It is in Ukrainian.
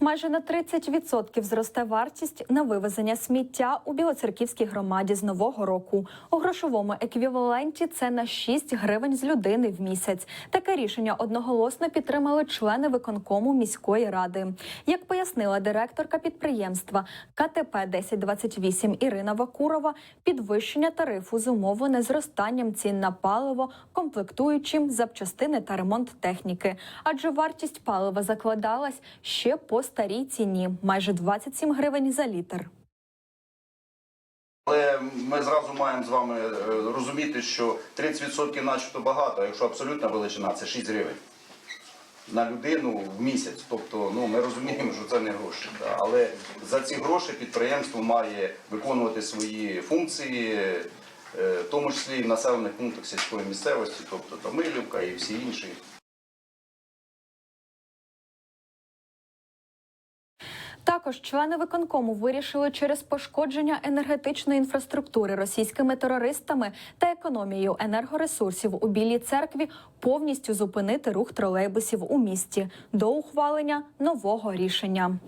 Майже на 30% зросте вартість на вивезення сміття у Білоцерківській громаді з нового року. У грошовому еквіваленті це на 6 гривень з людини в місяць. Таке рішення одноголосно підтримали члени виконкому міської ради. Як пояснила директорка підприємства КТП 1028 Ірина Вакурова, підвищення тарифу зумовлене зростанням цін на паливо, комплектуючим запчастини та ремонт техніки. Адже вартість палива закладалась ще по старій ціні майже 27 гривень за літр. Але ми зразу маємо з вами е, розуміти, що 30% начебто багато, якщо абсолютна величина, це 6 гривень на людину в місяць. Тобто, ну ми розуміємо, що це не гроші. Да. Але за ці гроші підприємство має виконувати свої функції, е, в тому числі і в населених пунктах сільської місцевості, тобто Томилівка і всі інші. Також члени виконкому вирішили через пошкодження енергетичної інфраструктури російськими терористами та економією енергоресурсів у Білій церкві повністю зупинити рух тролейбусів у місті до ухвалення нового рішення.